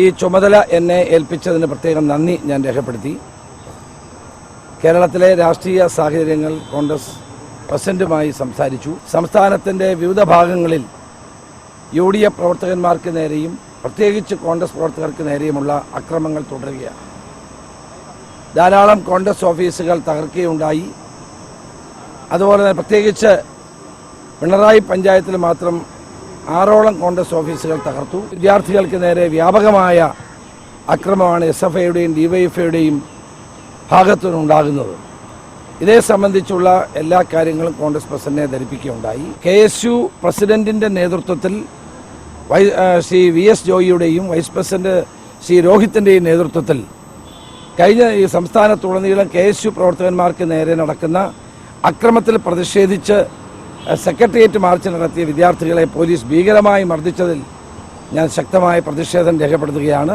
ഈ ചുമതല എന്നെ ഏൽപ്പിച്ചതിന് പ്രത്യേകം നന്ദി ഞാൻ രേഖപ്പെടുത്തി. കേരളത്തിലെ രാഷ്ട്രീയ സാഹചര്യങ്ങൾ കോൺഗ്രസ് പ്രസിഡന്റുമായി സംസാരിച്ചു. സംസ്ഥാനത്തിന്റെ വിവിധ ഭാഗങ്ങളിൽ യു ഡി എഫ് പ്രവർത്തകന്മാർക്ക് നേരെയും പ്രത്യേകിച്ച് കോൺഗ്രസ് പ്രവർത്തകർക്ക് നേരെയുമുള്ള അക്രമങ്ങൾ തുടരുകയാണ്. ധാരാളം കോൺഗ്രസ് ഓഫീസുകൾ തകർക്കുകയുണ്ടായി. അതുപോലെ തന്നെ പ്രത്യേകിച്ച് പിണറായി പഞ്ചായത്തിൽ മാത്രം ആറോളം കോൺഗ്രസ് ഓഫീസുകൾ തകർത്തു. വിദ്യാർത്ഥികൾക്ക് നേരെ വ്യാപകമായ അക്രമമാണ് എസ് എഫ് ഐയുടെയും ഡിവൈഎഫ്ഐയുടെയും ഭാഗത്തുനിന്നുണ്ടാകുന്നത്. ഇതേ സംബന്ധിച്ചുള്ള എല്ലാ കാര്യങ്ങളും കോൺഗ്രസ് പ്രസിഡന്റിനെ ധരിപ്പിക്കുകയുണ്ടായി. കെ എസ് യു പ്രസിഡന്റിന്റെ നേതൃത്വത്തിൽ ശ്രീ വി എസ് ജോയിയുടെയും വൈസ് പ്രസിഡന്റ് ശ്രീ രോഹിത്തിന്റെയും നേതൃത്വത്തിൽ കഴിഞ്ഞ ഈ സംസ്ഥാനത്തുടനീളം കെ എസ് യു പ്രവർത്തകന്മാർക്ക് നേരെ നടക്കുന്ന അക്രമത്തിൽ പ്രതിഷേധിച്ച് സെക്രട്ടേറിയറ്റ് മാർച്ച് നടത്തിയ വിദ്യാർത്ഥികളെ പോലീസ് ഭീകരമായി മർദ്ദിച്ചതിൽ ഞാൻ ശക്തമായ പ്രതിഷേധം രേഖപ്പെടുത്തുകയാണ്.